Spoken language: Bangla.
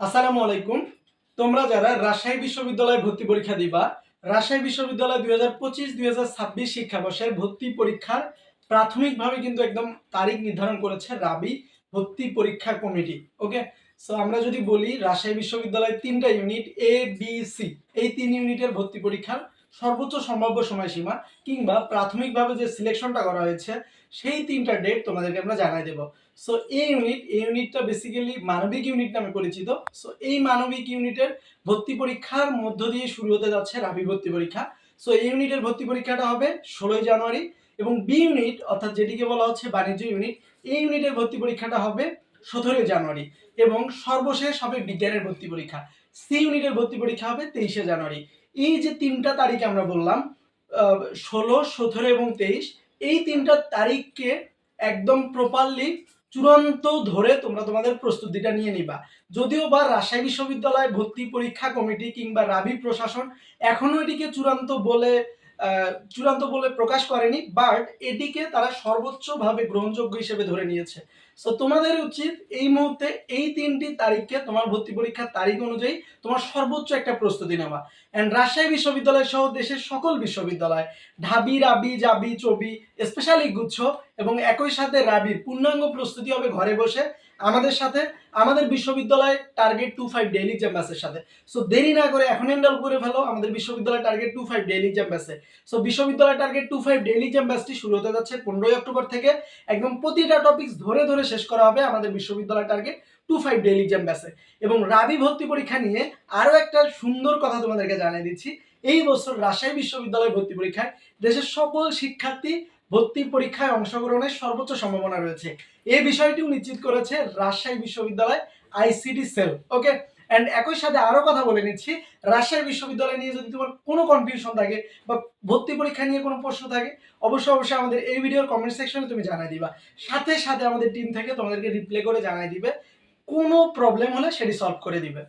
আসসালামু আলাইকুম। তোমরা যারা রাজশাহী বিশ্ববিদ্যালয়ে ভর্তি পরীক্ষা দিবা, রাজশাহী বিশ্ববিদ্যালয় দুই হাজার পঁচিশ, দুই হাজার ছাব্বিশ শিক্ষাবর্ষের ভর্তি পরীক্ষার প্রাথমিকভাবে কিন্তু একদম তারিখ নির্ধারণ করেছে রাবি ভর্তি পরীক্ষা কমিটি, ওকে? সো আমরা যদি বলি রাজশাহী বিশ্ববিদ্যালয়ের তিনটা ইউনিট এ বি সি এই তিন ইউনিটের ভর্তি পরীক্ষার সর্বোচ্চ সম্ভাব্য সময়সীমা কিংবা প্রাথমিকভাবে যে সিলেকশনটা করা হয়েছে, সেই তিনটা ডেট তোমাদেরকে আমরা জানাই দেবো। সো এই ইউনিট এই ইউনিটটা বেসিক্যালি মানবিক ইউনিট নামে পরিচিত। সো এই মানবিক ইউনিটের ভর্তি পরীক্ষার মধ্য দিয়ে শুরু হতে যাচ্ছে রাবি ভর্তি পরীক্ষা। সো এই ইউনিটের ভর্তি পরীক্ষাটা হবে ষোলোই জানুয়ারি এবং বি ইউনিট অর্থাৎ যেটিকে বলা হচ্ছে বাণিজ্য ইউনিট এই ইউনিটের ভর্তি পরীক্ষাটা হবে সতেরোই জানুয়ারি এবং সর্বশেষ হবে বিজ্ঞানের ভর্তি পরীক্ষা। সি ইউনিটের ভর্তি পরীক্ষা হবে তেইশে জানুয়ারি। এই যে তিনটা তারিখ আমরা বললাম ষোলো, সতেরো এবং তেইশ, এই তিনটা তারিখকে একদম প্রপারলি চূড়ান্ত ধরে তোমরা তোমাদের প্রস্তুতিটা নিয়ে নিবা। যদিও বা রাজশাহী বিশ্ববিদ্যালয় ভর্তি পরীক্ষা কমিটি কিংবা রাবি প্রশাসন এখনও এটিকে চূড়ান্ত বলে চূড়ান্ত বলে প্রকাশ করেনি বাট এটিকে তারা সর্বোচ্চভাবে গ্রহণযোগ্য হিসেবে ধরে নিয়েছে। সো তোমাদের উচিত এই মুহূর্তে এই তিনটি তারিখকে তোমার ভর্তি পরীক্ষার তারিখ অনুযায়ী তোমার সর্বোচ্চ একটা প্রস্তুতি নেওয়া। অ্যান্ড রাজশাহী বিশ্ববিদ্যালয় সহ দেশের সকল বিশ্ববিদ্যালয়, ঢাবি, রাবি, জাবি, চবি স্পেশালি গুচ্ছ এবং একই সাথে রাবির পূর্ণাঙ্গ প্রস্তুতি হবে ঘরে বসে আমাদের সাথে, আমাদের বিশ্ববিদ্যালয় টার্গেট টু ফাইভ ডেইলি ব্যাসের সাথে। সো দেরি না করে এখন এনরোল করে ফেলো আমাদের বিশ্ববিদ্যালয় টার্গেট টু ফাইভ ডেইলি ব্যাসে সো বিশ্ববিদ্যালয় টার্গেট টু ফাইভ ডেইলি ব্যাসটি শুরু হতে যাচ্ছে পনেরোই অক্টোবর থেকে। একদম প্রতিটা টপিকস ধরে ধরে শেষ করা হবে আমাদের বিশ্ববিদ্যালয় target two five daily exam ব্যাসে এবং রাবি ভর্তি পরীক্ষা নিয়ে আরও একটা সুন্দর কথা তোমাদেরকে জানিয়ে দিচ্ছি। এই বছর রাজশাহী বিশ্ববিদ্যালয় ভর্তি পরীক্ষায় দেশের সকল শিক্ষার্থী ভর্তি পরীক্ষায় অংশগ্রহণের সর্বোচ্চ সম্ভাবনা রয়েছে। এই বিষয়টিও নিশ্চিত করেছে রাজশাহী বিশ্ববিদ্যালয় আইসিডি সেল ওকে অ্যান্ড একই সাথে আরও কথা বলে নিচ্ছি, রাজশাহী বিশ্ববিদ্যালয় নিয়ে যদি তোমার কোনো কনফিউশন থাকে বা ভর্তি পরীক্ষা নিয়ে কোনো প্রশ্ন থাকে, অবশ্যই অবশ্যই আমাদের এই ভিডিওর কমেন্ট সেকশনে তুমি জানাই দিবা। সাথে সাথে আমাদের টিম থেকে তোমাদেরকে রিপ্লাই করে জানাই দিবে। কোনো প্রবলেম হলে সেটি সলভ করে দিবে।